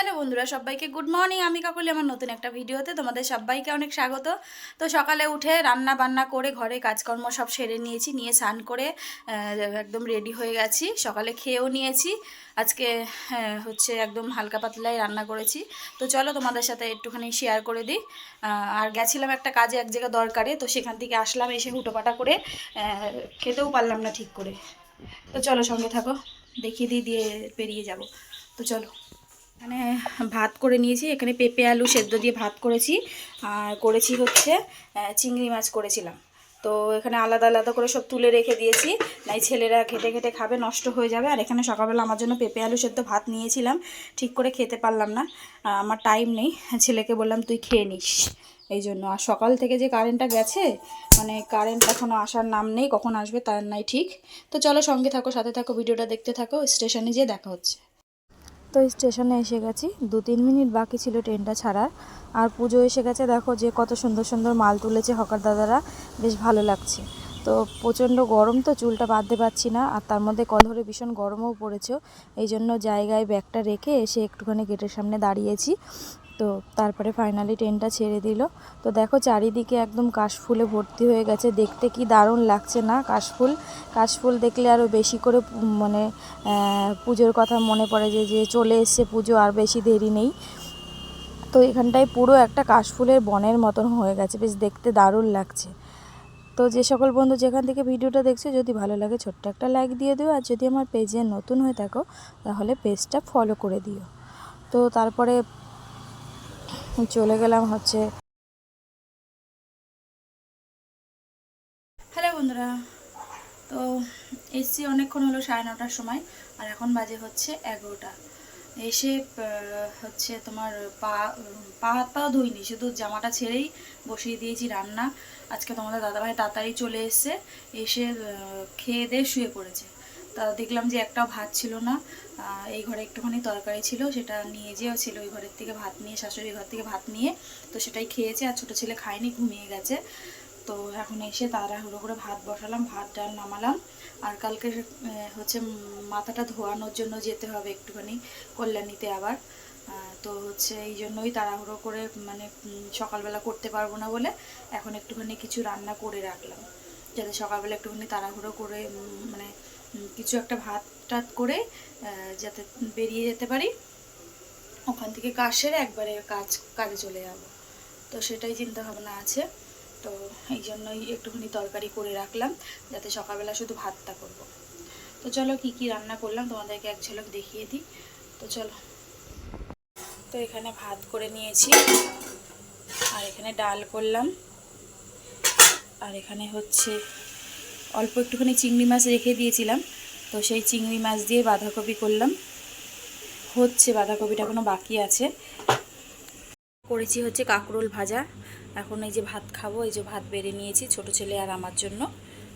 Hello বন্ধুরা, সবাইকে good morning. আমি কাকুলি আমার নতুন একটা ভিডিওতে তোমাদের সবাইকে অনেক স্বাগত। তো সকালে উঠে রান্না বান্না করে ঘরে কাজকর্ম সব সেরে নিয়েছি, নিয়ে স্নান করে একদম রেডি হয়ে গেছি। সকালে খেয়েও নিয়েছি। আজকে হচ্ছে একদম হালকা পাতলাই রান্না করেছি। তো চলো তোমাদের সাথে একটুখানি শেয়ার করে দিই। আর গেছিলাম একটা কাজে এক জায়গায় দরকারে, তো সেখান থেকে আসলাম এসে হুটোপাটা করে খেতেও পারলাম না ঠিক করে। তো চলো সঙ্গে থাকো দেখিয়ে দিই দিয়ে বেরিয়ে যাব। তো চলো। এখানে ভাত করে নিয়েছি। এখানে পেঁপে, আলু সেদ্ধ দিয়ে ভাত করেছি। আর করেছি হচ্ছে চিংড়ি মাছ করেছিলাম। তো এখানে আলাদা আলাদা করে সব তুলে রেখে দিয়েছি। নাই ছেলেরা খেটে খেটে খাবে, নষ্ট হয়ে যাবে। আর এখানে সকালবেলা আমার জন্য পেঁপে, আলু সেদ্ধ ভাত নিয়েছিলাম। ঠিক করে খেতে পারলাম না। আমার টাইম নেই। ছেলেকে বললাম, তুই খেয়ে নিস। এই জন্য। আর সকাল থেকে যে কারেন্টটা গেছে মানে কারেন্ট এখনও আসার নাম নেই, কখন আসবে তার নাই ঠিক। তো চলো সঙ্গে থাকো, সাথে থাকো, ভিডিওটা দেখতে থাকো স্টেশনে যেয়ে দেখা হচ্ছে। তো স্টেশনে এসে গেছি। দু তিন মিনিট বাকি ছিল ট্রেনটা ছাড়ার। আর পুজো এসে গেছে, দেখো যে কত সুন্দর সুন্দর মাল তুলেছে হকার দাদারা। বেশ ভালো লাগছে। তো প্রচণ্ড গরম তো, চুলটা বাঁধতে পারছি না। আর তার মধ্যে কল ধরে ভীষণ গরমও পড়েছে। এই জন্য জায়গায় ব্যাগটা রেখে এসে একটুখানি গেটের সামনে দাঁড়িয়েছি। তো তারপরে ফাইনালি ট্রেনটা ছেড়ে দিল। তো দেখো চারিদিকে একদম কাশফুলে ভর্তি হয়ে গেছে। দেখতে কি দারুণ লাগছে না কাশফুল? কাশফুল দেখলে আরও বেশি করে মানে পুজোর কথা মনে পড়ে যে যে চলে এসছে পুজো আর বেশি দেরি নেই। তো এখানটায় পুরো একটা কাশফুলের বনের মতন হয়ে গেছে। বেশ দেখতে দারুণ লাগছে। তো যে সকল বন্ধু যেখান থেকে ভিডিওটা দেখছ, যদি ভালো লাগে ছোট্ট একটা লাইক দিয়ে দিও। আর যদি আমার পেজে নতুন হয়ে থাকো, তাহলে পেজটা ফলো করে দিও। তো তারপরে চলে গেলাম হচ্ছে হ্যালো বন্ধুরা, তো এসছি অনেকক্ষণ হলো সাড়ে নটার সময়, আর এখন বাজে হচ্ছে এগারোটা। এসে হচ্ছে তোমার পা পা হাত পাও ধুইনি, শুধু জামাটা ছেড়েই বসিয়ে দিয়েছি রান্না। আজকে তোমাদের দাদাভাই তাড়াতাড়ি চলে এসছে, এসে খেয়ে দিয়ে শুয়ে পড়েছে। তা দেখলাম যে একটাও ভাত ছিল না। এই ঘরে একটুখানি তরকারি ছিল, সেটা নিয়ে যেও ছিল ওই ঘরের থেকে ভাত নিয়ে শাশুড়ি ঘর থেকে ভাত নিয়ে। তো সেটাই খেয়েছে আর ছোটো ছেলে খায়নি, ঘুমিয়ে গেছে। তো এখন এসে তাড়াহুড়ো করে ভাত বসালাম, ভাত ডাল নামালাম। আর কালকে হচ্ছে মাথাটা ধোয়ানোর জন্য যেতে হবে একটুখানি কল্যাণীতে আবার। তো হচ্ছে এই জন্যই তাড়াহুড়ো করে মানে সকালবেলা করতে পারব না বলে এখন একটুখানি কিছু রান্না করে রাখলাম। যাতে সকালবেলা একটুখানি তাড়াহুড়ো করে মানে কিছু একটা ভাত টাত করে যাতে বেরিয়ে যেতে পারি। ওখান থেকে কাজ সেরে একবারে কাজ, কাজে চলে যাব। তো সেটাই চিন্তা ভাবনা আছে। তো এই জন্যই একটুখানি তরকারি করে রাখলাম, যাতে সকালবেলা শুধু ভাতটা করব। তো চলো কি কি রান্না করলাম, তোমাদেরকে এক ঝলক দেখিয়ে দিই। তো চলো। তো এখানে ভাত করে নিয়েছি, আর এখানে ডাল করলাম। আর এখানে হচ্ছে অল্প একটুখানি চিংড়ি মাছ রেখে দিয়েছিলাম। তো সেই চিংড়ি মাছ দিয়ে বাঁধাকপি করলাম। হচ্ছে, বাঁধাকপিটা এখনও বাকি আছে। করেছি হচ্ছে কাঁকরোল ভাজা। এখন এই যে ভাত খাব, এই যে ভাত বেড়ে নিয়েছি ছোট ছেলে আর আমার জন্য।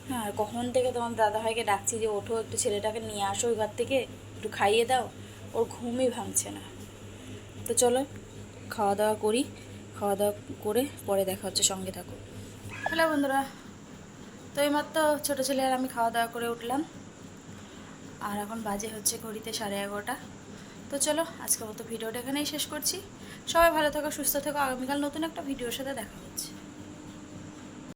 হ্যাঁ আর কখন থেকে তোমার দাদাভাইকে ডাকছি যে, ওঠো একটু ছেলেটাকে নিয়ে আসো ওই ঘর থেকে, একটু খাইয়ে দাও। ওর ঘুমই ভাঙছে না। তো চলো, খাওয়া দাওয়া করি। খাওয়া দাওয়া করে পরে দেখা হচ্ছে, সঙ্গে থাকো। হ্যালো বন্ধুরা তো এইমাত্র ছোটো ছেলে আর আমি খাওয়া দাওয়া করে উঠলাম। আর এখন বাজে হচ্ছে ঘড়িতে সাড়ে এগারোটা। তো চলো, আজকের মতো ভিডিওটা এখানেই শেষ করছি। সবাই ভালো থাকো, সুস্থ থাকো। আগামীকাল নতুন একটা ভিডিওর সাথে দেখা হচ্ছে।